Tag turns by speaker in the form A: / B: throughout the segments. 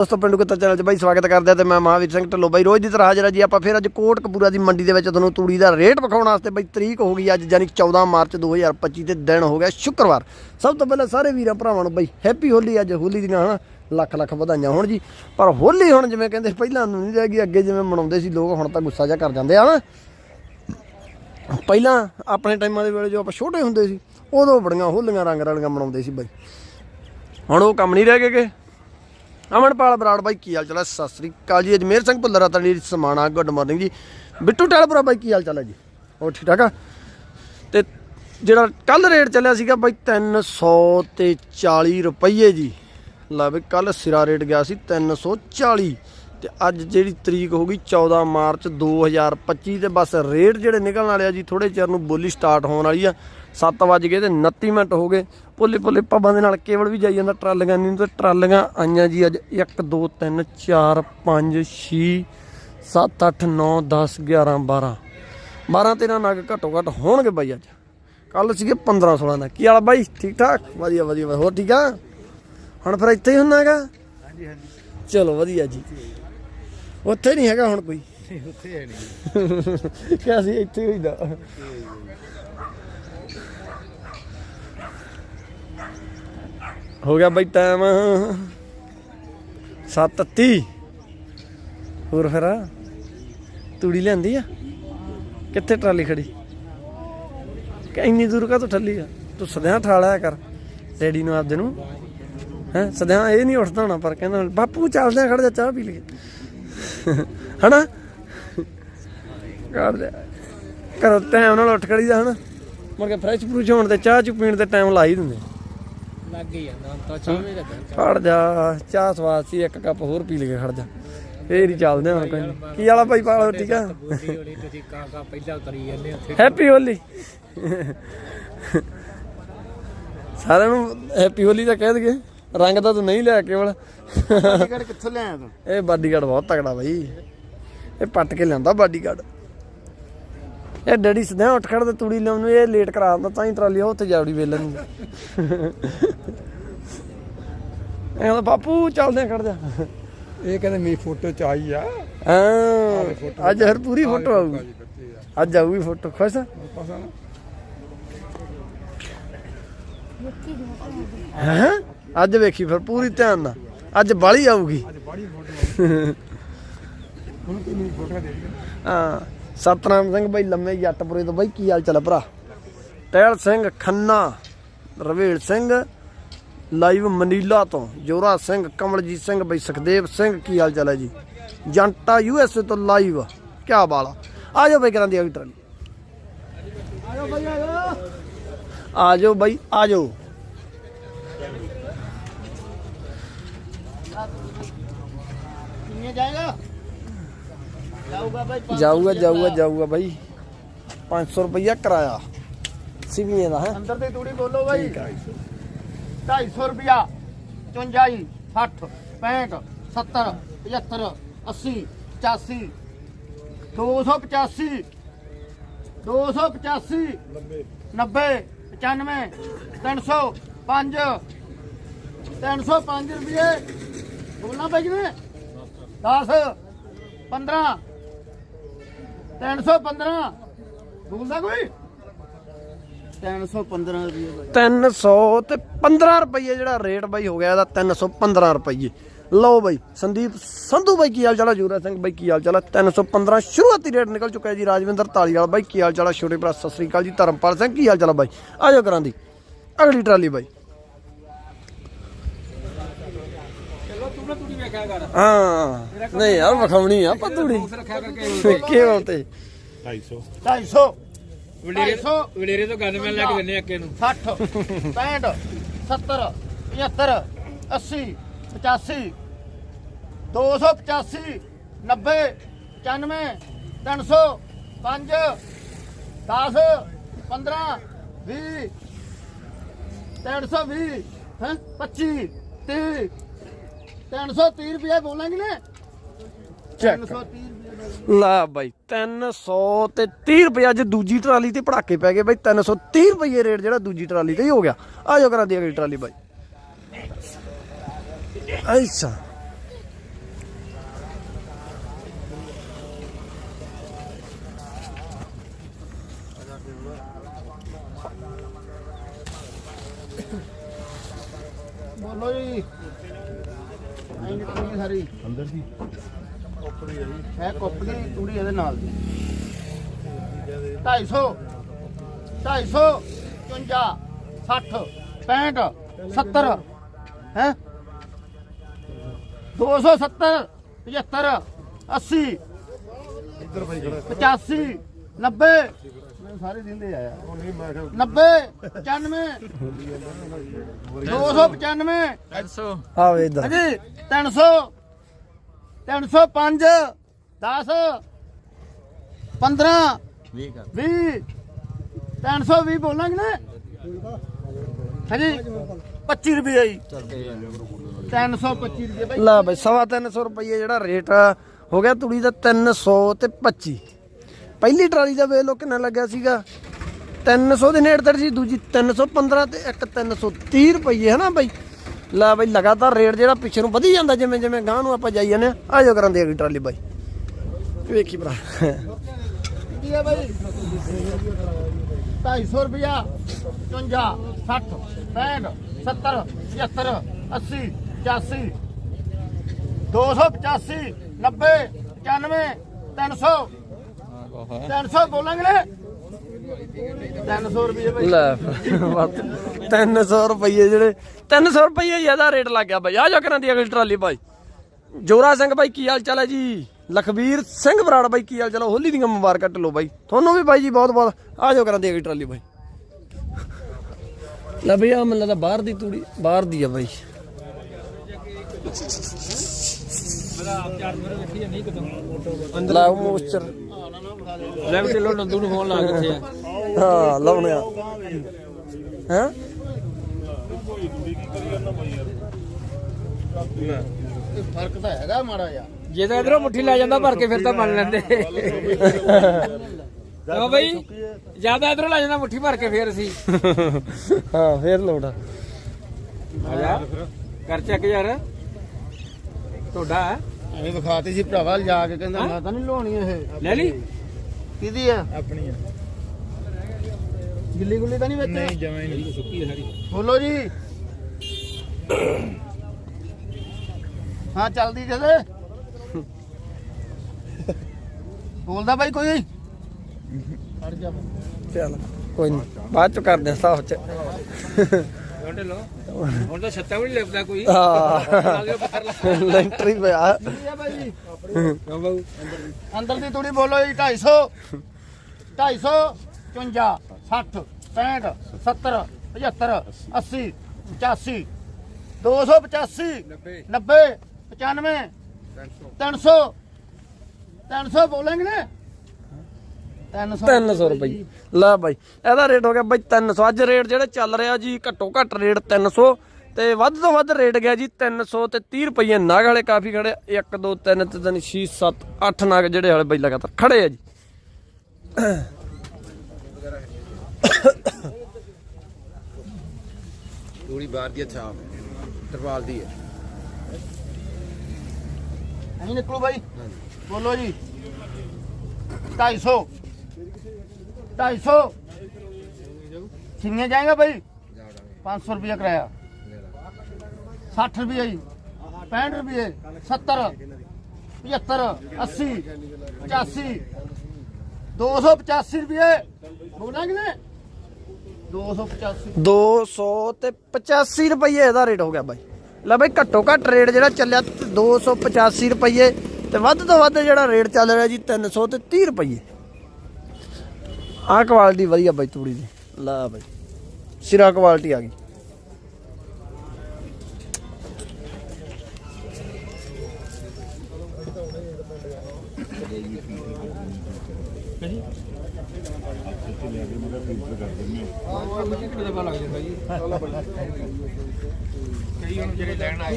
A: ਦੋਸਤੋ ਪਿੰਡੂ ਕਿੱਤਾ ਚੈਨਲ 'ਚ ਬਾਈ ਸਵਾਗਤ ਕਰਦੇ ਆ ਤੇ ਮੈਂ ਮਹਾਵੀਰ ਸਿੰਘ ਢੱਲੋ ਬਾਈ। ਰੋਜ਼ ਦੀ ਤਰ੍ਹਾਂ ਹਾਜ਼ਰ ਆ ਜੀ ਆਪਾਂ ਫਿਰ ਅੱਜ ਕੋਟਕਪੂਰਾ ਦੀ ਮੰਡੀ ਦੇ ਵਿੱਚ ਤੁਹਾਨੂੰ ਤੂੜੀ ਦਾ ਰੇਟ ਵਿਖਾਉਣ ਵਾਸਤੇ ਬਾਈ ਤਰੀਕ ਹੋ ਗਈ ਅੱਜ ਯਾਨੀ 14 ਮਾਰਚ 2025 ਤੇ ਦਿਨ ਹੋ ਗਿਆ ਸ਼ੁੱਕਰਵਾਰ। ਸਭ ਤੋਂ ਪਹਿਲਾਂ ਸਾਰੇ ਵੀਰਾਂ ਭਰਾਵਾਂ ਨੂੰ ਬਾਈ ਹੈਪੀ ਹੋਲੀ ਅੱਜ, ਹੋਲੀ ਦੀਆਂ ਹਨਾ, ਲੱਖ ਲੱਖ ਵਧਾਈਆਂ ਹੋਣ ਜੀ। ਪਰ ਹੋਲੀ ਹੁਣ ਜਿਵੇਂ ਕਹਿੰਦੇ ਪਹਿਲਾਂ ਨੂੰ ਨਹੀਂ ਰਹਿ ਗਈ, ਅੱਗੇ ਜਿਵੇਂ ਮਨਾਉਂਦੇ ਸੀ ਲੋਕ, ਹੁਣ ਤਾਂ ਗੁੱਸਾ ਜਿਹਾ ਕਰ ਜਾਂਦੇ ਆ ਨਾ ਪਹਿਲਾਂ ਆਪਣੇ ਟਾਈਮਾਂ ਦੇ ਵੇਲੇ ਜੋ ਆਪਾਂ ਛੋਟੇ ਹੁੰਦੇ ਸੀ, ਉਦੋਂ ਬੜੀਆਂ ਹੋਲੀਆਂ ਰੰਗ ਰਲੀਆਂ ਮਨਾਉਂਦੇ ਸੀ ਬਾਈ। ਹੁਣ ਉਹ ਕੰਮ ਨਹੀਂ ਰਹਿ ਗਏ ਗੇ ਅਮਨਪਾਲ ਬਰਾੜ ਬਾਈ, ਕੀ ਹਾਲ ਚਾਲ ਹੈ? ਸਤਿ ਸ੍ਰੀ ਅਕਾਲ ਜੀ। ਅਜਮੇਰ ਸਿੰਘ ਭੁੱਲਰ ਤਣੀ ਸਮਾਣਾ ਗੁੱਡ ਮਾਰਨਿੰਗ ਜੀ। ਬਿੱਟੂ ਟਾਲਪੁਰਾ ਬਾਈ, ਕੀ ਹਾਲ ਚਾਲ ਹੈ ਜੀ? ਹੋਰ ਠੀਕ ਠਾਕ ਆ? ਤੇ ਜਿਹੜਾ ਕੱਲ ਰੇਟ ਚੱਲਿਆ ਸੀਗਾ ਬਾਈ 300 ਤੇ 40 ਰੁਪਏ ਜੀ। ਲਾ ਬਈ ਕੱਲ ਸਿਰਾ ਰੇਟ ਗਿਆ ਸੀ 340 ਤੇ ਅੱਜ ਜਿਹੜੀ ਤਰੀਕ ਹੋ ਗਈ 14 ਮਾਰਚ 2025 ਤੇ ਬਸ ਰੇਟ ਜਿਹੜੇ ਨਿਕਲਣ ਵਾਲੇ ਆ ਜੀ ਥੋੜੇ ਚਿਰ ਨੂੰ ਬੋਲੀ ਸਟਾਰਟ ਹੋਣ ਵਾਲੀ ਆ। 7 ਵੱਜ ਗਏ ਤੇ 29 ਮਿੰਟ ਹੋ ਗਏ। ਪੁੱਲੇ ਪੁੱਲੇ ਪੱਬਾਂ ਦੇ ਨਾਲ ਕੇਵਲ ਵੀ ਜਾਈ ਜਾਂਦਾ ਟਰਾਲੀਆਂ ਨਹੀਂ ਤੇ ਟਰਾਲੀਆਂ ਆਈਆਂ ਜੀ ਅੱਜ 1 2 3 4 5 6 7 8 9 10 11 12 12 13 ਨਗ ਘੱਟੋ ਘੱਟ ਹੋਣਗੇ ਬਾਈ ਅੱਜ। ਕੱਲ ਸੀਗੇ 15 16 ਨਗ। ਕੀ ਹਾਲ ਬਾਈ? ਠੀਕ ਠਾਕ? ਵਧੀਆ ਵਧੀਆ। ਹੋਰ ਠੀਕ ਆ? ਹੁਣ ਫਿਰ ਇੱਥੇ ਹੀ ਹੁੰਨਾਗਾ
B: ਹਾਂਜੀ ਹਾਂਜੀ।
A: ਚਲੋ ਵਧੀਆ ਜੀ। ਉੱਥੇ ਨਹੀਂ ਹੈਗਾ ਹੁਣ ਕੋਈ।
B: ਉੱਥੇ ਹੈ ਨਹੀਂ।
A: ਕਿਹਾ ਸੀ? ਇੱਥੇ ਹੋਈਦਾ। ਹੋ ਗਿਆ ਬਈ ਟਾਈਮ 7:30 ਹੋਰ ਫਿਰ ਤੂੜੀ ਲਿਆਂਦੀ ਆ? ਕਿੱਥੇ ਟਰਾਲੀ ਖੜੀ? ਇੰਨੀ ਦੂਰ ਕਾ ਤੂੰ ਠੱਲੀ ਆ? ਤੂੰ ਸਦਿਆਂ ਠਾਲਿਆ ਕਰ, ਡੈਡੀ ਨੂੰ ਆਪਦੇ ਨੂੰ। ਹੈ, ਸਦਿਆਂ ਇਹ ਨਹੀਂ ਉੱਠਦਾ ਹੋਣਾ, ਪਰ ਕਹਿੰਦਾ, ਬਾਪੂ ਚੱਲਦੇ ਆ, ਖੜ ਜਾ, ਚਾਹ ਪੀ ਲਈਏ। ਹਨਾ? ਕਰ ਦੇ ਕਰੋ ਟਾਈਮ ਨਾਲ ਉੱਠ ਖੜੀਦਾ ਹਨਾ? ਮੁੜ ਕੇ ਫਰੈਸ਼ ਫਰੂਸ਼ ਹੋਣ ਤੇ ਚਾਹ ਚੁ ਪੀਣ ਤੇ ਟਾਈਮ ਲਾ ਹੀ ਦਿੰਦੇ।
B: ਲੱਗ ਹੀ। ਜਾਂਦਾ ਹੁਣ ਤਾਂ 6 ਵਜੇ ਤੱਕ
A: ਖੜ ਜਾ ਚਾਹ ਸਵਾਦ ਸੀ ਇੱਕ ਕੱਪ ਹੋਰ ਪੀ ਲਈਏ ਖੜ ਜਾ। ਫੇਰ ਹੀ ਚੱਲਦੇ ਹੁਣ ਕੋਈ ਨੀ। ਕੀ ਵਾਲਾ ਭਾਈ ਪਾਲੋ ਠੀਕ ਆ
B: ਬੋਲੀ ਹੋਣੀ ਤੁਸੀਂ ਕਾ ਕਾ ਪਹਿਲਾਂ ਕਰੀ ਜਾਂਦੇ ਉੱਥੇ
A: ਹੈਪੀ ਹੋਲੀ ਸਾਰਿਆਂ ਨੂੰ ਹੈਪੀ ਹੋਲੀ ਤਾਂ ਕਹਿ ਦਈਏ। ਰੰਗ ਤਾਂ ਤੂੰ ਨਹੀਂ ਲਿਆ ਕੇਵਲ।
B: ਟਿਕਟ ਕਿੱਥੋਂ ਲਿਆਇਆ ਤੂੰ?
A: ਇਹ ਬਾਡੀਗਾਰਡ ਬਹੁਤ ਤਕੜਾ ਬਾਈ। ਇਹ ਪੱਟ ਕੇ ਲਿਆਂਦਾ ਬਾਡੀਗਾਰਡ। ਇਹ ਡੈਡੀ ਸਦਾ ਉੱਠ ਖੜ ਤੇ ਤੂੜੀ ਲਿਆਉਣ ਨੂੰ ਇਹ ਲੇਟ ਕਰਾ ਦਿੰਦਾ ਤਾਂ ਹੀ ਟਰਾਲੀ ਉੱਥੇ ਜਾਵੜੀ ਵੇਲਣ ਨੂੰ। ਇਹ ਕਹਿੰਦਾ ਬਾਪੂ ਚੱਲਦੇ ਖੜ ਜਾ।
C: ਇਹ ਕਹਿੰਦੇ ਮੇਰੀ ਫੋਟੋ ਚ ਆਈ ਆ।
A: ਹਾਂ ਅੱਜ ਹਰ ਪੂਰੀ ਫੋਟੋ ਆਊਗੀ। ਅੱਜ ਆਊਗੀ ਫੋਟੋ ਖੁਸ਼ ਆ? ਹੈਂ? ਅੱਜ ਵੇਖੀ ਫਿਰ ਪੂਰੀ ਧਿਆਨ ਨਾਲ। ਅੱਜ ਬਾਲੀ ਆਊਗੀ।
C: ਅੱਜ ਬੜੀ ਫੋਟੋ ਹੁਣ ਕੋਈ ਮੇਰੀ ਫੋਟੋ ਦੇ ਦੇ
A: ਹਾਂ। ਸਤਨਾਮ ਸਿੰਘ ਬਾਈ ਲੰਮੇ ਜੱਟਪੁਰੇ ਤੋਂ ਬਾਈ, ਕੀ ਹਾਲ ਚਾਲ ਆ ਭਰਾ? ਟਹਿਲ ਸਿੰਘ, ਖੰਨਾ, ਰਵੇਲ ਸਿੰਘ, ਲਾਈਵ ਮਨੀਲਾ ਤੋਂ, ਜੋਰਾ ਸਿੰਘ, ਕਮਲਜੀਤ ਸਿੰਘ, ਬਾਈ ਸੁਖਦੇਵ ਸਿੰਘ, ਕੀ ਹਾਲ ਚਾਲ ਹੈ ਜੀ? ਜੰਟਾ ਯੂ ਐੱਸ ਏ ਤੋਂ ਲਾਈਵ, ਕਿਆ ਬਾਲਾ ਆ। ਜਾਓ ਬਾਈ ਕਰਾਂ ਦੀ ਅਗਲੀ ਟਰਾਲੀ ਆ ਜਾਓ ਬਾਈ, ਆ ਜਾਓ।
B: ਕਿੰਨੇ ਜਾਏਗਾ? ਜਾਊਗਾ ਭਾਈ
A: ਜਾਊਗਾ ਜਾਊਗਾ ਜਾਊਗਾ ਬਾਈ। 500 ਰੁਪਈਆ ਕਿਰਾਇਆ। ਸਿਵੀਏ ਦਾ ਹੈ?
B: ਅੰਦਰ ਤੇ ਤੂੜੀ ਬੋਲੋ ਭਾਈ 250 ਰੁਪਿਆ 54 60 65 70 75 80 85 285 285 90 95 300 5 305 ਰੁਪਏ ਬੋਲਣਾ ਭਾਈ ਕਿਵੇਂ? 10 15 315 ਬੋਲਦਾ ਕੋਈ? 315 ਰੁਪਏ ਭਾਈ
A: 300 ਤੇ 15 ਰੁਪਏ ਜਿਹੜਾ ਰੇਟ ਬਾਈ ਹੋ ਗਿਆ, ਇਹਦਾ 315 ਰੁਪਏ ਲਓ ਬਾਈ, ਸੰਦੀਪ ਸੰਧੂ ਬਾਈ ਕੀ ਹਾਲ ਚਾਲ ਹੈ ਜੂਰਾ ਸਿੰਘ ਬਾਈ ਕੀ ਹਾਲ ਚਾਲ ਹੈ 315 ਸ਼ੁਰੂਆਤੀ ਰੇਟ ਨਿਕਲ ਚੁੱਕਾ ਹੈ ਜੀ, ਰਾਜਵਿੰਦਰ ਧਾਲੀਵਾਲ ਬਾਈ ਕੀ ਹਾਲ ਚਾਲ ਹੈ ਛੋਟੇ ਭਰਾ, ਸਤਿ ਸ੍ਰੀ ਅਕਾਲ ਜੀ। ਧਰਮਪਾਲ ਸਿੰਘ, ਕੀ ਹਾਲ ਚਾਲ ਹੈ ਬਾਈ? ਆਜੋ ਕਰਾਂ ਦੀ। ਅਗਲੀ ਟਰਾਲੀ ਬਾਈ। ਹਾਂ। ਨਹੀਂ ਯਾਰ ਵਿਖਾਉਣੀ ਆ ਪਤੂੜੀ ਕੇਵਲ ਤੇ?
C: 250
B: 250
D: ਵਡੇਰੇ
B: 250
D: ਵਡੇਰੇ ਤੋਂ ਗੰਨ ਮੈਂ ਲੈ ਕੇ ਦਿੰਨੇ ਅੱਕੇ ਨੂੰ।
B: 60 65 70 75 80 85 285 90 95 300 5 10 15 20 320 ਹੈ 25 30 330 ਰੁਪਏ ਬੋਲਾਂਗੇ ਨਾ।
A: ਚੈੱਕ ਲਾ ਬਾਈ 300 ਤੇ 30 ਰੁਪਏ ਅੱਜ ਦੂਜੀ ਟਰਾਲੀ ਤੇ ਪੜਾਕੇ ਪੈ ਗਏ ਬਾਈ। 330 ਰੁਪਏ ਰੇਟ ਜਿਹੜਾ ਦੂਜੀ ਟਰਾਲੀ ਤੇ ਹੀ ਹੋ ਗਿਆ। ਆ ਜਾਓ ਕਰਾਂ ਦੀ ਅਗਲੀ ਟਰਾਲੀ ਬਾਈ। ਅੱਛਾ। ਬੋਲੋ ਜੀ।
B: ਨਹੀਂ ਨਿਕਲੂਗੀ ਸਾਰੀ।
C: ਅੰਦਰ ਦੀ
B: ਹੈ ਕੋਪੜੀ ਤੂੜੀ ਇਹਦੇ ਨਾਲ ਦੀ। 250 250 54 60 65 70 ਹੈ? 270 75 80
C: ਇੱਧਰ ਭਾਈ ਖੜਾ
B: 85 90 ਮੈਨੂੰ ਸਾਰੇ ਦਿੰਦੇ
C: ਕਿਹਾ
B: 90 95 295
D: 800
A: ਆ ਵੇ ਇਧਰ।
B: ਹਾਂਜੀ 300 305 10 15
D: 20 ਕਰ।
B: 20 320 ਬੋਲਾਂਗੇ ਨਾ। ਹਾਂਜੀ 25 ਰੁਪਏ ਜੀ। 325 ਰੁਪਏ ਬਾਈ।
A: ਲੈ ਬਈ ਸਵਾ 300 ਰੁਪਏ ਜਿਹੜਾ ਰੇਟ ਹੋ ਗਿਆ ਤੁੜੀ ਦਾ 300 ਤੇ 25 ਪਹਿਲੀ ਟਰਾਲੀ ਦਾ ਵੇਖ ਲੋ ਕਿੰਨਾ ਲੱਗਿਆ ਸੀਗਾ। 300 ਦੇ ਨੇੜੇ ਤੜ ਸੀ, ਦੂਜੀ 315 ਤੇ ਇੱਕ 330 ਰੁਪਏ ਹਨਾ ਬਈ? ਲੈ ਬਈ, ਲਗਾਤਾਰ ਰੇਟ ਜਿਹੜਾ ਪਿੱਛੇ ਨੂੰ ਵਧੀ ਜਾਂਦਾ, ਜਿਵੇਂ ਜਿਵੇਂ ਗਾਂ ਨੂੰ ਆਪਾਂ ਜਾਈ ਜਾਂਦੇ ਆ ਆ ਜਾਓ ਕਰਾਂ ਦੀ ਅਗਲੀ ਟਰਾਲੀ ਬਾਈ। ਵੇਖੀ ਭਰਾ।
B: ਕੀ ਹੈ ਬਾਈ? 250 ਰੁਪਿਆ 55 60 65 70 75 80 85 285 90 95 300 300 ਬੋਲਾਂਗੇ 300 ਰੁਪਏ ਬਾਈ।
A: ਲੈ 300 ਰੁਪਏ ਜਿਹੜੇ 300 ਰੁਪਏ ਜ਼ਿਆਦਾ ਰੇਟ ਲੱਗ ਗਿਆ ਬਾਈ। ਆ ਜਾ ਕਰਾਂ ਦੀ ਅਗਲੀ ਟਰਾਲੀ ਬਾਈ। ਜੋਰਾ ਸਿੰਘ ਬਾਈ, ਕੀ ਹਾਲ ਚਾਲ ਹੈ ਜੀ? ਲਖਬੀਰ ਸਿੰਘ ਬਰਾੜ ਬਾਈ, ਕੀ ਹਾਲ ਚਾਲ? ਹੋਲੀ ਦੀਆਂ ਮੁਬਾਰਕਾਂ ਢੱਲੋ ਬਾਈ। ਤੁਹਾਨੂੰ ਵੀ ਬਾਈ ਜੀ ਬਹੁਤ ਬਹੁਤ। ਆ ਜਾਓ ਕਰਾਂ ਦੀ ਅਗਲੀ ਟਰਾਲੀ ਬਾਈ। ਲੈ ਬਈ ਆ ਮੈਨੂੰ ਲੱਗਦਾ ਬਾਹਰ ਦੀ ਤੂੜੀ, ਬਾਹਰ ਦੀ ਆ ਬਾਈ। ਲਾਓ ਮੋਸਚਰ
D: ਲੈ ਵੀ ਢਿੱਲੋਂ ਨੰਦੂ ਨੂੰ ਫੋਨ ਲਾ ਕਿੱਥੇ ਆ
A: ਹਾਂ ਲਾਉਣੇ ਆ। ਹੈਂ?
B: ਇਹ ਫ਼ਰਕ ਤਾਂ ਹੈਗਾ ਮਾੜਾ ਜਿਹਾ।
D: ਜੇ ਤਾਂ ਇਧਰੋਂ ਮੁੱਠੀ ਲੈ ਜਾਂਦਾ ਭਰ ਕੇ ਫਿਰ ਤਾਂ ਮੰਨ ਲੈਂਦੇ। ਹਾਂ ਬਈ? ਜ਼ਿਆਦਾ ਇਧਰੋਂ ਲੈ ਜਾਂਦਾ ਮੁੱਠੀ ਭਰ ਕੇ ਫੇਰ ਅਸੀਂ।
A: ਹਾਂ ਫੇਰ ਲੋੜ ਆ।
D: ਆ ਜਾ। ਕਰ ਚੱਕ ਯਾਰ। ਤੁਹਾਡਾ ਹੈ?
B: ਐਵੇਂ ਵਿਖਾਤੀ ਸੀ ਭਰਾਵਾ ਜਾ ਕੇ ਕਹਿੰਦਾ ਮੈਂ ਤਾਂ ਨਹੀਂ ਲਾਉਣੀ ਇਹ।
D: ਲੈ ਲਈ?
B: ਕਿਹਦੀ ਆ?
C: ਆਪਣੀ ਆ।
B: ਗਿੱਲੀ ਗੁੱਲੀ ਤਾਂ ਨਹੀਂ ਵਿੱਚ?
C: ਨਹੀਂ ਜਮਾਂ ਹੀ ਨਹੀਂ।
D: ਸੁੱਕੀ ਹੈ ਸਾਰੀ।
B: ਬੋਲੋ ਜੀ। ਹਾਂ ਚੱਲਦੀ ਜਦੇ। ਬੋਲਦਾ ਬਾਈ ਕੋਈ। ਹਟ ਜਾ
A: ਚੱਲ ਕੋਈ ਨਹੀਂ ਬਾਅਦ ਚ ਕਰਦੇ ਹਿਸਾਬ ਚ।
D: ਗੰਡੇ ਲੋ ਹੁਣ ਤਾਂ ਛੱਤਾਂ ਵੀ ਨਹੀਂ ਲੱਭਦਾ ਕੋਈ।
A: ਹਾਂ। ਲੈਂਟਰੀ ਪਿਆ।
D: ਭਾਈ
B: ਅੰਦਰ ਦੀ। ਤੂੜੀ ਬੋਲੋ ਜੀ 250 300
A: ਰੁਪਏ ਲੈ ਬਾਈ ਇਹਦਾ ਰੇਟ ਹੋ ਗਿਆ ਬਾਈ 300 ਅੱਜ ਰੇਟ ਜਿਹੜਾ ਚੱਲ ਰਿਹਾ ਜੀ ਘੱਟੋ ਘੱਟ ਰੇਟ 300 ਤੇ ਵੱਧ ਤੋਂ ਵੱਧ ਰੇਟ ਗਿਆ ਜੀ 300 ਤੇ 30 ਰੁਪਏ। ਨਾਗ ਵਾਲੇ ਕਾਫੀ ਖੜੇ 1 2 3 3 6 7 8 ਨਾਗ ਜਿਹੜੇ ਵਾਲੇ ਬਾਈ ਲਗਾਤਾਰ ਖੜੇ ਆ ਜੀ।
C: ਪੂਰੀ ਬਾਹਰ ਦੀ ਛਾਪ ਤਰਵਾਲ ਦੀ ਹੈ
B: ਅਹੀਂ ਨਿਕਲੋ ਬਾਈ। ਬੋਲੋ ਜੀ। 250 ढाई सौ सिंगे जाएंगे भाई पाँच सौ रुपया किराया साठ रुपये जी पैंठ रुपये सत्तर पचहत्तर अस्सी पचासी दो सौ पचासी रुपये बोला कि नहीं दो सौ पचासी
A: 200 ਤੇ 85 ਰੁਪਏ ਇਹਦਾ ਰੇਟ ਹੋ ਗਿਆ ਬਾਈ ਲੈ ਬਾਈ ਘੱਟੋ ਘੱਟ ਰੇਟ ਜਿਹੜਾ ਚੱਲਿਆ 285 ਰੁਪਏ ਤੇ ਵੱਧ ਤੋਂ ਵੱਧ ਜਿਹੜਾ ਰੇਟ ਚੱਲ ਰਿਹਾ ਜੀ 300 ਤੇ 30 ਰੁਪਏ ਆਹ ਕੁਆਲਿਟੀ ਵਧੀਆ ਬਾਈ ਤੂੜੀ ਦੀ। ਲਾ ਬਾਈ। ਸਿਰਾ ਕੁਆਲਿਟੀ ਆ ਗਈ।
D: ਕਈ ਹੁਣ ਜਿਹੜੇ ਲੈਣ ਆ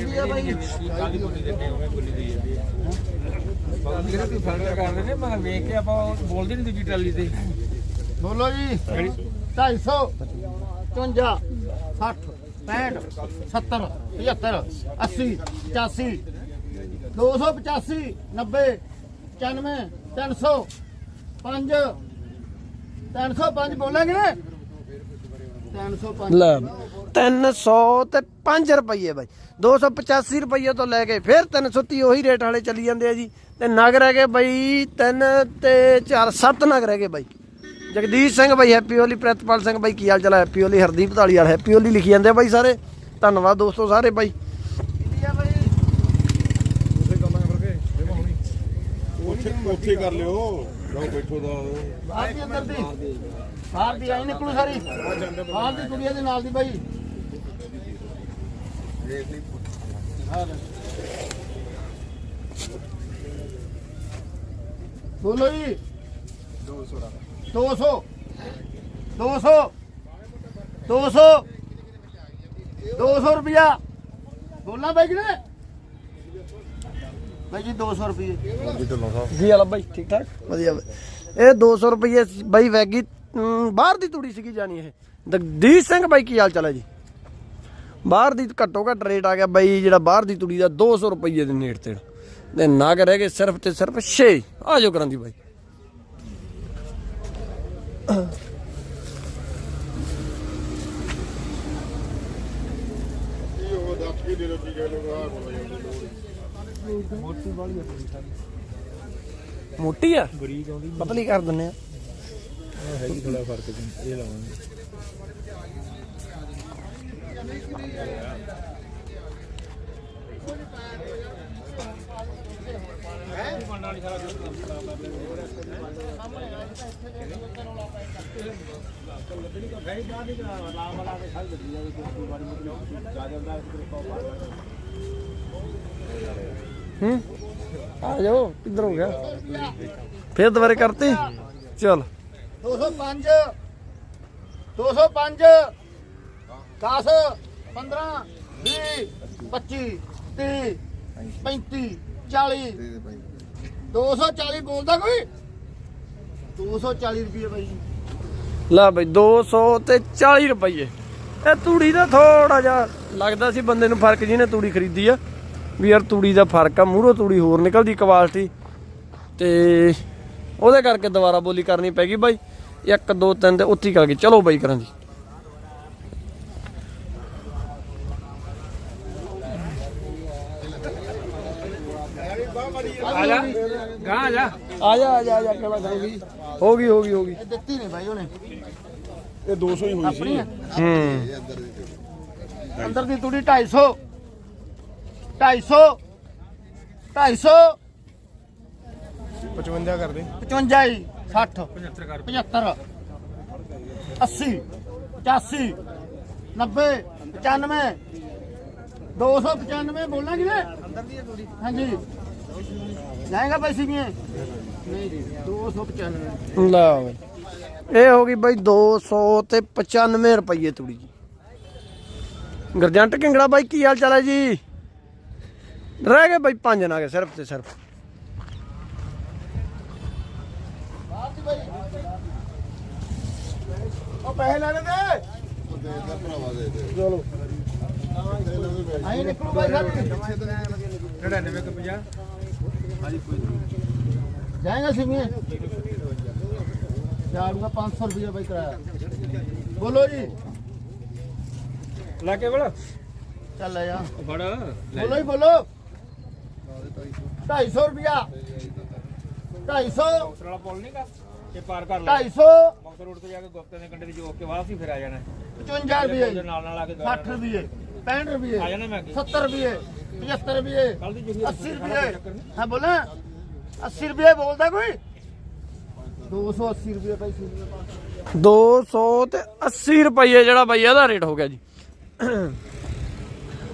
D: ਕਾਲੀ ਬੋਲੀ ਦੇ ਹੋਵੇ ਬੋਲੀ ਦੀ ਜਾਂਦੀ ਹੈ। ਬਾਕੀ ਜਿਹੜਾ ਤੁਸੀਂ ਫਿਲਟਰ ਕਰਦੇ ਨੇ, ਮੈਂ ਵੇਖ ਕੇ ਆਪਾਂ ਬੋਲਦੇ ਨਹੀਂ ਦੂਜੀ ਟਰਾਲੀ ਤੇ।
B: ਬੋਲੋ ਜੀ। 250 55 60 65 70 75 80 85 285 90 95 300 5 305 ਬੋਲਾਂਗੇ? ਨਾ 305
A: ਲੈ 300 ਤੇ ਪੰਜ ਰੁਪਈਏ ਬਾਈ। 285 ਰੁਪਈਏ ਤੋਂ ਲੈ ਕੇ ਫਿਰ 330 ਉਹੀ ਰੇਟ ਵਾਲੇ ਚੱਲੀ ਜਾਂਦੇ ਆ ਜੀ। ਤੇ ਨਗਰ ਹੈਗੇ ਬਾਈ 3 ਤੇ 4 7 ਨਗਰ ਹੈਗੇ ਬਾਈ। ਜਗਦੀਸ਼ ਸਿੰਘ ਬਾਈ ਹੈਪੀ ਹੋਲੀ ਪ੍ਰਿਤਪਾਲ ਸਿੰਘ ਬਾਈ ਕੀ ਹਾਲ ਚਾਲ ਹੈਪੀ ਹੋਲੀ ਹਰਦੀਪ ਢਾਲੀ ਵਾਲਾ ਹੈਪੀ ਹੋਲੀ ਲਿਖੀ ਜਾਂਦੇ ਆ ਬਾਈ ਸਾਰੇ। ਧੰਨਵਾਦ ਦੋਸਤੋ ਸਾਰੇ ਬਾਈ।
B: ਇੰਡੀਆ ਬਾਈ
C: ਉੱਥੇ ਉੱਥੇ ਕਰ ਲਿਓ। ਜਾਓ ਬੈਠੋ ਦਾ
B: ਬਾਹਰ ਦੀ ਅੰਦਰ ਦੀ। ਬਾਹਰ ਦੀ ਆਈ ਨਿਕਲੂ ਸਾਰੀ। ਬਾਹਰ ਦੀ ਕੁੜੀਆਂ ਦੇ ਨਾਲ ਦੀ ਬਾਈ। ਬੋਲੋ ਜੀ। 200 200 200 200 200 ਰੁਪਿਆ ਬੋਲਣਾ ਬਾਈ ਕਿਨੇ ਬਾਈ ਜੀ 200 ਰੁਪਏ
C: ਜੀ
A: ਆ ਬਾਈ ਠੀਕ ਠਾਕ? ਵਧੀਆ ਬਾਈ। ਇਹ 200 ਰੁਪਏ ਬਾਈ ਵੈਗੀ ਅਮ, ਬਾਹਰ ਦੀ ਤੂੜੀ ਸੀਗੀ ਜਾਨੀ ਇਹ। ਜਗਦੀਸ਼ ਸਿੰਘ ਬਾਈ ਕੀ ਹਾਲ ਚਾਲ ਹੈ ਜੀ? ਬਾਹਰ ਦੀ ਘੱਟੋ ਘੱਟ ਰੇਟ ਆ ਗਿਆ ਬਾਈ ਜਿਹੜਾ ਬਾਹਰ ਦੀ ਤੂੜੀ ਦਾ 200 ਰੁਪਏ ਦੇ ਨੇੜ ਤੇ ਤੇ ਨਗ ਰਹਿ ਗਏ ਸਿਰਫ ਤੇ ਸਿਰਫ 6 ਆ ਜਾਓ ਕਰਾਂ ਦੀ ਬਾਈ।
C: ਉਹ ਦੱਸ ਕੇ ਦੇ ਦੋ ਕੀ ਕਹਿ
A: ਮੋਟੀ ਆ। ਪਤਲੀ ਕਰ ਦਿੰਨੇ ਆ
C: ਹੈਗੀ ਥੋੜਾ ਫ਼ਰਕ ਇਹ ਲਾਵਾਂਗੇ
A: ਹੂੰ? ਆ ਜਾਓ, ਕਿੱਧਰ ਹੋ ਗਿਆ? ਫੇਰ ਦੁਬਾਰੇ ਕਰਤੀ? ਚਲ।
B: 205 205 10 15 20 25 30 35 40 240 ਬੋਲਦਾ ਕੋਈ? 240 ਰੁਪਏ ਬਾਈ। ਜੀ
A: ਲੈ ਬਈ 200 ਤੇ 40 ਰੁਪਏ ਇਹ ਤੂੜੀ ਦਾ ਥੋੜਾ ਜਿਹਾ ਲੱਗਦਾ ਸੀ ਬੰਦੇ ਨੂੰ ਫ਼ਰਕ, ਜਿਹਨੇ ਤੂੜੀ ਖਰੀਦੀ ਆ। ਵੀ ਯਾਰ ਤੂੜੀ ਦਾ ਫ਼ਰਕ ਆ, ਮੂਹਰੋਂ ਤੂੜੀ ਹੋਰ ਨਿਕਲਦੀ ਕੁਆਲਿਟੀ ਤੇ ਉਹਦੇ ਕਰਕੇ ਦੁਬਾਰਾ ਬੋਲੀ ਕਰਨੀ ਪੈ ਗਈ ਬਾਈ। 1 2 3 ਤੇ ਉੱਤੀ ਕਰ ਗਈ। ਚਲੋ ਬਾਈ ਕਰਾਂ ਜੀ
D: ਗਾਂ ਆ ਜਾ?
A: ਆ ਜਾ ਆ ਜਾ ਆ ਜਾ ਕਿਹੜਾ ਗਈ ਹੋ ਗਈ ਹੋ ਗਈ ਹੋ ਗਈ।
B: ਇਹ ਦਿੱਤੀ ਨਹੀਂ ਬਾਈ ਉਹਨੇ।
C: ਇਹ 200 ਹੀ ਹੋਈ ਸੀ।
A: ਹੂੰ।
B: ਅੰਦਰ ਦੀ ਤੂੜੀ 250 250 250
C: 55 ਕਰ ਦੇ।
B: 55 ਜੀ 60
D: 75 ਕਰ।
B: 75 80 85 90 95 295 ਬੋਲਣਾ ਅੰਦਰ ਦੀ ਥੋੜੀ ਹਾਂਜੀ। ਜਾਏਗਾ ਪੈਸੇ ਵੀ ਨਹੀਂ ਜੀ 295
A: ਲੈ ਬਈ। ਇਹ ਹੋ ਗਈ ਬਾਈ 200 ਤੇ 95 ਰੁਪਏ ਤੂੜੀ ਜੀ। ਗਰਜੰਟ ਕਿੰਗੜਾ ਬਾਈ ਕੀ ਹਾਲ ਚਾਲ ਹੈ ਜੀ? ਰਹਿ ਗਏ ਬਾਈ ਪੰਜ ਨਾ ਗਏ ਸਿਰਫ ਤੇ ਸਿਰਫ।
B: ਉਹ ਪੈਸੇ ਲੈਣੇ ਦੇ
C: ਚਲੋ।
B: ਆਈ ਨਿਕਲੂ ਬਾਈ ਸਾਹਿਬ
D: 99 50
B: ਜਾਏਗਾ ਸਿਮੀ? ਜਾੜੂਗਾ 500 ਰੁਪਏ ਬਾਈ ਕਰਾਇਆ। ਬੋਲੋ ਜੀ।
D: ਲਾ ਕੇ ਬੋਲ
B: ਚੱਲ ਆ ਜਾ।
D: ਫੜ
B: ਬੋਲੋ ਹੀ ਬੋਲੋ। 250 ਰੁਪਿਆ 250
D: ਵਾਲਾ ਪੁੱਲ ਨਹੀਂਗਾ ਇਹ ਪਾਰ ਕਰ ਲੈ।
B: 250
D: ਮੌਸਰ ਰੋਡ ਤੇ ਜਾ ਕੇ ਗੁਪਤੇ ਦੇ ਕੰਡੇ ਤੇ ਜੋਕ ਕੇ ਵਾਪਸ ਹੀ ਫਿਰ ਆ ਜਾਣਾ।
B: 55 ਰੁਪਏ
D: ਨਾਲ ਨਾਲ ਆ ਕੇ
B: 60 ਰੁਪਏ 65 ਰੁਪਏ
D: ਆ ਜਾਣਾ ਮੈਂ ਅੱਗੇ।
B: 70 ਰੁਪਏ 75 ਰੁਪਏ।
D: ਕੱਲ ਦੀ ਜਿਹੜੀ
B: 80 ਰੁਪਏ। ਹਾਂ ਬੋਲਾ। 80 ਰੁਪਏ ਬੋਲਦਾ ਕੋਈ? 280 ਰੁਪਏ ਪੈਸੇ
A: 200 ਤੇ 80 ਰੁਪਏ ਜਿਹੜਾ ਬਾਈ ਇਹਦਾ ਰੇਟ ਹੋ ਗਿਆ ਜੀ।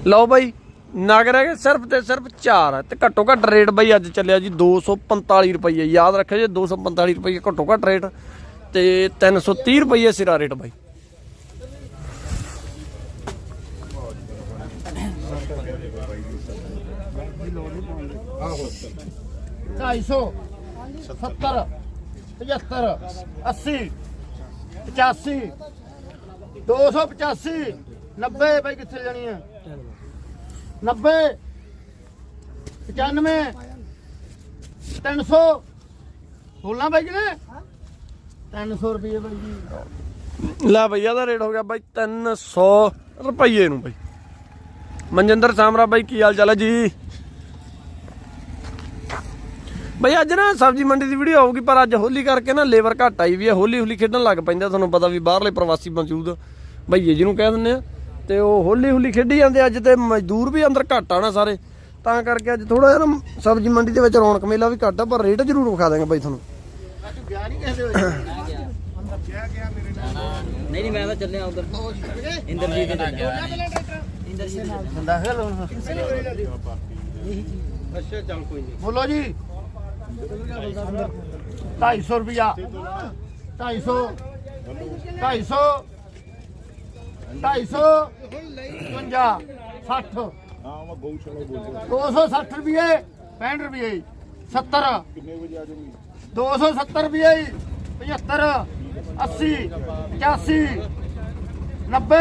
A: ਲਓ ਬਾਈ ਨਗ ਰਹਿ ਗਏ ਸਿਰਫ ਤੇ ਸਿਰਫ 4 ਤੇ ਘੱਟੋ ਘੱਟ ਰੇਟ ਬਾਈ ਅੱਜ ਚੱਲਿਆ ਜੀ 245 ਰੁਪਏ ਯਾਦ ਰੱਖਿਓ ਜੀ 245 ਰੁਪਏ ਘੱਟੋ ਘੱਟ ਰੇਟ ਤੇ 330 ਰੁਪਏ ਸਿਰਾ ਰੇਟ ਬਾਈ।
B: ਢਾਈ ਸੌ 70 75 80 85 285 90 ਭਾਈ ਕਿੱਥੇ ਜਾਣੀ ਹੈ 90 95 300 ਬੋਲਣਾ ਭਾਈ ਕਿਨੇ 300 ਰੁਪਏ ਭਾਈ ਜੀ।
A: ਲੈ ਭਈਆ ਦਾ ਰੇਟ ਹੋ ਗਿਆ ਬਾਈ 300 ਰੁਪਏ ਨੂੰ ਬਾਈ। ਮਨਜਿੰਦਰ ਸਾਮਰਾ ਬਾਈ ਕੀ ਹਾਲ ਚਾਲ ਹੈ ਜੀ? ਬਈ ਅੱਜ ਨਾ ਸਬਜ਼ੀ ਮੰਡੀ ਦੀ ਵੀਡੀਓ ਆਊਗੀ ਪਰ ਅੱਜ ਹੋਲੀ ਕਰਕੇ ਨਾ ਲੇਬਰ ਘੱਟ ਆਈ ਵੀ ਹੈ ਹੋਲੀ ਹੋਲੀ ਖੇਡਣ ਲੱਗ ਪੈਂਦਾ ਤੁਹਾਨੂੰ ਪਤਾ ਵੀ ਬਾਹਰਲੇ ਪ੍ਰਵਾਸੀ ਮੌਜੂਦ ਬਈਏ ਜਿਹਨੂੰ ਕਹਿ ਦਿੰਦੇ ਆ। ਤੇ ਉਹ ਹੋਲੀ ਹੋਲੀ ਖੇਡੀ ਜਾਂਦੇ ਅੱਜ ਤੇ ਮਜ਼ਦੂਰ ਵੀ ਅੰਦਰ ਘੱਟ ਆ ਨਾ ਸਾਰੇ। ਤਾਂ ਕਰਕੇ ਅੱਜ ਥੋੜਾ ਜਿਹਾ ਨਾ ਸਬਜ਼ੀ ਮੰਡੀ ਦੇ ਵਿੱਚ ਰੌਣਕ ਮੇਲਾ ਵੀ ਘੱਟ ਆ ਪਰ ਰੇਟ ਜ਼ਰੂਰ ਵਿਖਾ ਦਾਂਗੇ ਬਾਈ ਤੁਹਾਨੂੰ।
B: ਅੱਜ ਬਿਆਹ ਨਹੀਂ ਕਿਸੇ ਹੋਏ
E: ਨਹੀਂ ਨਹੀਂ ਮੈਂ ਤਾਂ ਚੱਲਿਆ ਉਧਰ। ਇੰਦਰਜੀਤ ਦੇ ਚੱਲਿਆ ਇੰਦਰਜੀਤ ਦੇ
B: ਬੰਦਾ ਹੈ ਲੋਨ।
C: ਅੱਛਾ ਚੱਲ ਕੋਈ ਨਹੀਂ।
B: ਬੋਲੋ ਜੀ। 250 ਰੁਪਿਆ 250 250 250 50 60
C: ਹਾਂ ਮੈਂ ਗਊਸ਼ਾਲਾ ਬੋਲ
B: 260 ਰੁਪਏ 65 ਰੁਪਏ 70
C: ਕਿੰਨੇ ਵਜੇ ਆ ਜਾਊਗੀ?
B: 270 ਰੁਪਏ 75 80 85 90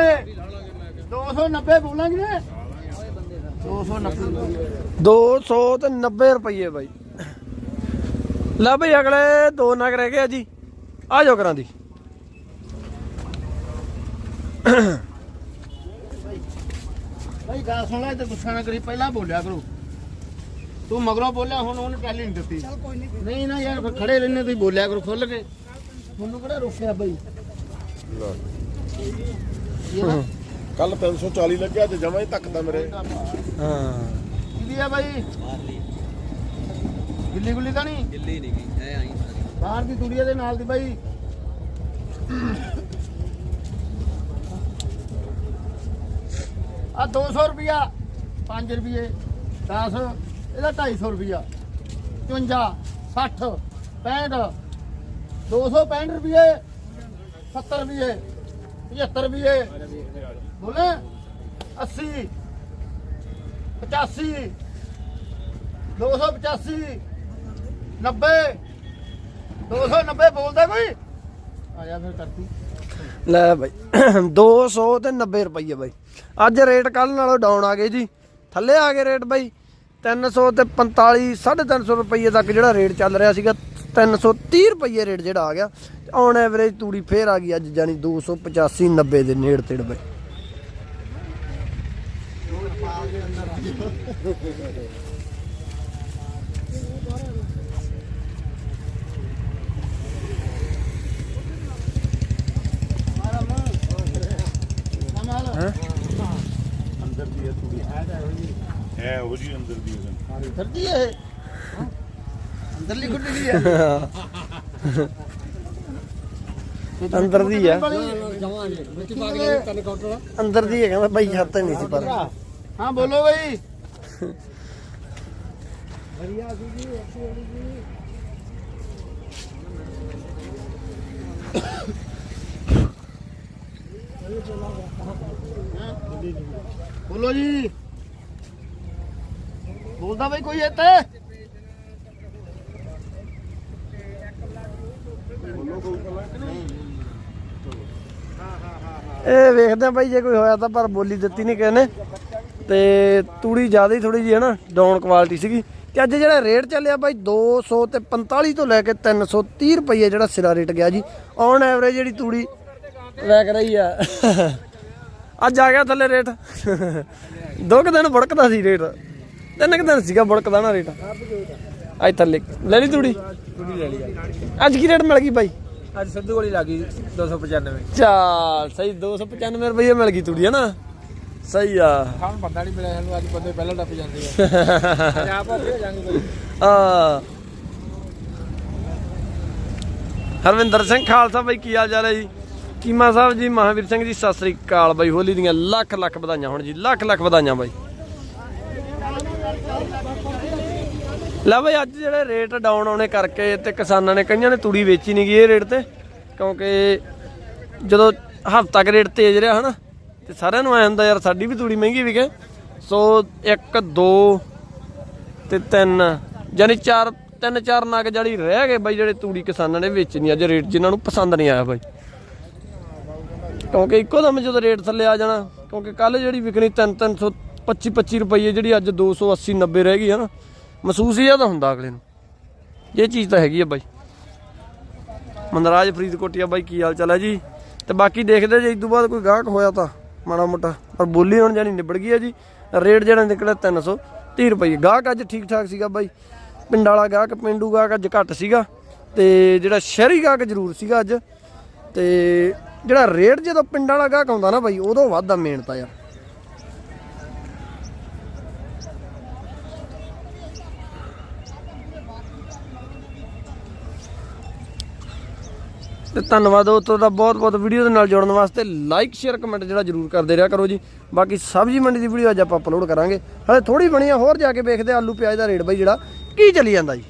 B: 290 ਬੋਲਾਂਗੇ। ਨੇ 290
A: 200 ਤੇ 90 ਰੁਪਏ ਬਾਈ। ਲੈ ਬਈ ਅਗਲੇ ਦੋ ਨਗ ਰਹਿ ਗਏ ਆ ਜੀ। ਆ ਜਾਓ ਕਰਾਂ ਦੀ।
B: ਭਾਈ ਗੱਲ ਸੁਣ ਲੈ ਤੇ ਗੁੱਸਾ ਨਾ ਕਰੀ ਪਹਿਲਾਂ ਬੋਲਿਆ ਕਰੋ। ਤੂੰ ਮਗਰੋਂ ਬੋਲਿਆ ਹੁਣ ਉਹਨੇ ਪਹਿਲੇ ਨਹੀਂ ਦਿੱਤੀ। ਚਲ ਕੋਈ ਨਹੀਂ। ਨਹੀਂ ਨਾ ਯਾਰ ਫਿਰ ਖੜੇ ਰਹਿੰਦੇ ਤੁਸੀਂ ਬੋਲਿਆ ਕਰੋ ਖੁੱਲ ਕੇ। ਤੁਹਾਨੂੰ ਕਿਹੜਾ ਰੋਕਿਆ ਬਾਈ?
C: ਕੱਲ 340 ਲੱਗਿਆ ਤੇ ਜਮਾ ਹੀ ਧੱਕਦਾ ਮੇਰੇ।
A: ਹਾਂ।
B: ਕਿਹਦੀ ਆ ਬਾਈ? ਗਿੱਲੀ ਗੁੱਲੀ ਤਾਂ ਨਹੀਂ?
E: ਦਿੱਲੀ ਨਹੀਂ ਗਈ ਐ ਆਈ ਸਾਰੀ।
B: ਬਾਹਰ ਦੀ ਦੁਨੀਆ ਦੇ ਨਾਲ ਦੀ ਬਾਈ। ਆ 200 ਰੁਪਿਆ 5 ਰੁਪਏ 10 ਇਹਦਾ 250 ਰੁਪਿਆ 55 60 65 265 ਰੁਪਏ 70 ਰੁਪਏ 75 ਰੁਪਏ ਬੋਲੇ? 80 85 285 90 290 ਬੋਲਦਾ ਕੋਈ? ਆ ਜਾ ਫਿਰ ਕਰਤੀ।
A: ਲੈ ਬਾਈ 200 ਤੇ 90 ਰੁਪਏ ਬਾਈ। ਅੱਜ ਰੇਟ ਕੱਲ ਨਾਲੋਂ ਡਾਊਨ ਆ ਗਏ ਜੀ। ਥੱਲੇ ਆ ਗਏ ਰੇਟ ਬਾਈ। 300 ਤੇ 45 350 ਰੁਪਏ ਤੱਕ ਜਿਹੜਾ ਰੇਟ ਚੱਲ ਰਿਹਾ ਸੀਗਾ 330 ਰੁਪਏ ਰੇਟ ਜਿਹੜਾ ਆ ਗਿਆ। ਔਨ ਐਵਰੇਜ ਤੂੜੀ ਫੇਰ ਆ ਗਈ ਅੱਜ ਜਾਨੀ 285 90 ਦੇ ਨੇੜ ਤੇੜ ਬਾਈ।
B: ਕਮਾਲ
C: ਅੰਦਰ ਦੀ ਹੈ ਥੋੜੀ ਹੈ ਉਹ ਜੀ ਅੰਦਰ ਦੀ ਹੈ
B: ਕਰਦੀ ਇਹ ਅੰਦਰਲੀ ਗੁੱਡੀ ਦੀ ਹੈ
A: ਅੰਦਰ ਦੀ ਆ
E: ਜਮਾਂਗੇ ਵਿੱਚ ਪਾ ਕੇ ਤਿੰਨ ਕਾਊਂਟਰ
A: ਅੰਦਰ ਦੀ ਹੈ ਕਹਿੰਦਾ ਬਾਈ ਹੱਥ ਨਹੀਂ ਸੀ ਪਰ
B: ਹਾਂ ਬੋਲੋ ਬਈ ਬੋਲੋ ਜੀ। ਬੋਲਦਾ ਬਈ ਕੋਈ ਇੱਥੇ?
A: ਇਹ ਵੇਖਦੇ ਆ ਬਾਈ, ਜੇ ਕੋਈ ਹੋਇਆ ਤਾਂ, ਪਰ ਬੋਲੀ ਦਿੱਤੀ ਨਹੀਂ ਕਿਸੇ ਨੇ। ਤੇ ਤੂੜੀ ਜ਼ਿਆਦਾ ਹੀ ਥੋੜੀ ਜੀ ਹੈ ਨਾ, ਡਾਊਨ ਕੁਆਲਿਟੀ ਸੀਗੀ। ਤੇ ਅੱਜ ਜਿਹੜਾ ਰੇਟ ਚੱਲਿਆ ਬਾਈ 200 ਤੇ 45 ਤੋਂ ਲੈ ਕੇ 330 ਰੁਪਏ ਜਿਹੜਾ ਸਿਰਾ ਰੇਟ ਗਿਆ ਜੀ। ਔਨ ਐਵਰੇਜ ਜਿਹੜੀ ਤੂੜੀ ਵੈਕ ਰਹੀ ਆ। ਅੱਜ ਆ ਗਿਆ ਥੱਲੇ ਰੇਟ। ਦੋ ਕੁ ਦਿਨ ਬੜਕਦਾ ਸੀ ਰੇਟ। ਤਿੰਨ ਕੁ ਦਿਨ ਸੀਗਾ ਬੜਕਦਾ ਨਾ ਰੇਟ। ਅੱਜ ਥੱਲੇ। ਲੈ ਲਈ ਤੂੜੀ? ਅੱਜ ਕੀ ਰੇਟ ਮਿਲ ਗਈ ਬਾਈ?
D: ਅੱਜ ਸਿੱਧੂ ਵਾਲੀ ਲੱਗੀ 295
A: ਚਾਲ ਸਹੀ 295 ਰੁਪਏ ਮਿਲ ਗਈ ਤੂੜੀ ਹੈ ਨਾ ਸਹੀ ਆ।
D: ਸਾਨੂੰ ਬੰਦਾ ਨਹੀਂ ਮਿਲਿਆ ਸਾਨੂੰ ਅੱਜ ਬੰਦੇ ਪਹਿਲਾਂ ਟੱਪ ਜਾਂਦੇ ਆ। ਹੋ ਜਾਂਗੇ
A: ਆ। ਹਰਵਿੰਦਰ ਸਿੰਘ ਖਾਲਸਾ ਬਾਈ ਕੀ ਹਾਲ ਚਾਲ ਹੈ ਜੀ? ਕੀਮਾ ਸਾਹਿਬ ਜੀ, ਮਹਾਵੀਰ ਸਿੰਘ ਜੀ, ਸਤਿ ਸ੍ਰੀ ਅਕਾਲ ਬਾਈ। ਹੋਲੀ ਦੀਆਂ ਲੱਖ ਲੱਖ ਵਧਾਈਆਂ ਹੋਣ ਜੀ, ਲੱਖ ਲੱਖ ਵਧਾਈਆਂ ਬਾਈ। ਲੈ ਬਾਈ, ਅੱਜ ਜਿਹੜੇ ਰੇਟ ਡਾਊਨ ਆਉਣੇ ਕਰਕੇ ਤੇ ਕਿਸਾਨਾਂ ਨੇ, ਕਈਆਂ ਨੇ ਤੂੜੀ ਵੇਚੀ ਨਹੀਂ ਗਈ ਇਹ ਰੇਟ ਤੇ, ਕਿਉਂਕਿ ਜਦੋਂ ਹਫ਼ਤਾ ਕ ਰੇਟ ਤੇਜ਼ ਰਿਹਾ ਹਨਾ, ਤੇ ਸਾਰਿਆਂ ਨੂੰ ਐ ਹੁੰਦਾ ਯਾਰ, ਸਾਡੀ ਵੀ ਤੂੜੀ ਮਹਿੰਗੀ ਵਿਕੇ। ਸੋ 1 2 ਤੇ 3 ਯਾਨੀ 4 ਤਿੰਨ ਚਾਰ ਨਗ ਜਿਹੜੀ ਰਹਿ ਗਏ ਬਾਈ, ਜਿਹੜੇ ਤੂੜੀ ਕਿਸਾਨਾਂ ਨੇ ਵੇਚਣੀ, ਅੱਜ ਰੇਟ ਜਿਨ੍ਹਾਂ ਨੂੰ ਪਸੰਦ ਨਹੀਂ ਆਇਆ ਬਾਈ। ਕਿਉਂਕਿ ਇੱਕੋ ਦਮ ਜਦੋਂ ਰੇਟ ਥੱਲੇ ਆ ਜਾਣਾ, ਕਿਉਂਕਿ ਕੱਲ ਜਿਹੜੀ ਵਿਕਣੀ 3 300 25 25 ਰੁਪਏ ਜਿਹੜੀ ਅੱਜ 280 90 ਰਹਿ ਗਈ ਹੈ ਨਾ, ਮਹਿਸੂਸ ਹੀ ਆ ਤਾਂ ਹੁੰਦਾ ਅਗਲੇ ਨੂੰ। ਇਹ ਚੀਜ਼ ਤਾਂ ਹੈਗੀ ਆ ਬਾਈ। ਮਨਰਾਜ ਫਰੀਦਕੋਟੀਆ ਬਾਈ, ਕੀ ਹਾਲ ਚਾਲ ਹੈ ਜੀ? ਤੇ ਬਾਕੀ ਦੇਖਦੇ ਜੇ ਇਸ ਤੋਂ ਬਾਅਦ ਕੋਈ ਗਾਹਕ ਹੋਇਆ ਤਾਂ, ਮਾੜਾ ਮੋਟਾ। ਪਰ ਬੋਲੀ ਹੁਣ ਜਾਨੀ ਨਿਬੜ ਗਈ ਹੈ ਜੀ। ਰੇਟ ਜਿਹੜਾ ਨਿਕਲਿਆ 330 ਰੁਪਏ ਗਾਹਕ ਅੱਜ ਠੀਕ ਠਾਕ ਸੀਗਾ ਬਾਈ। ਪਿੰਡ ਵਾਲਾ ਗਾਹਕ, ਪਿੰਡੂ ਗਾਹਕ ਅੱਜ ਘੱਟ ਸੀਗਾ। ਤੇ ਜਿਹੜਾ ਸ਼ਹਿਰੀ ਗਾਹਕ ਜ਼ਰੂਰ ਸੀਗਾ ਅੱਜ। ਤੇ ਜਿਹੜਾ ਰੇਟ ਜਦੋਂ ਪਿੰਡ ਵਾਲਾ ਗਾਹਕ ਆਉਂਦਾ ਨਾ ਬਾਈ, ਉਦੋਂ ਵੱਧਦਾ ਮੇਨ ਤਾਂ ਯਾਰ। ਤੇ ਧੰਨਵਾਦ ਦੋਸਤੋ ਦਾ ਬਹੁਤ ਬਹੁਤ ਵੀਡੀਓ ਦੇ ਨਾਲ ਜੁੜਨ ਵਾਸਤੇ। ਲਾਈਕ ਸ਼ੇਅਰ ਕਮੈਂਟ ਜਿਹੜਾ ਜਰੂਰ ਕਰਦੇ ਰਿਹਾ ਕਰੋ ਜੀ। ਬਾਕੀ ਸਬਜ਼ੀ ਮੰਡੀ ਦੀ ਵੀਡੀਓ ਅੱਜ ਆਪਾਂ ਅਪਲੋਡ ਕਰਾਂਗੇ। ਹਲੇ ਥੋੜੀ ਬਣੀ ਆ, ਹੋਰ ਜਾ ਕੇ ਵੇਖਦੇ ਆ ਆਲੂ ਪਿਆਜ਼ ਦਾ ਰੇਟ ਬਾਈ ਜਿਹੜਾ। ਕੀ ਚੱਲੀ ਜਾਂਦਾ ਜੀ?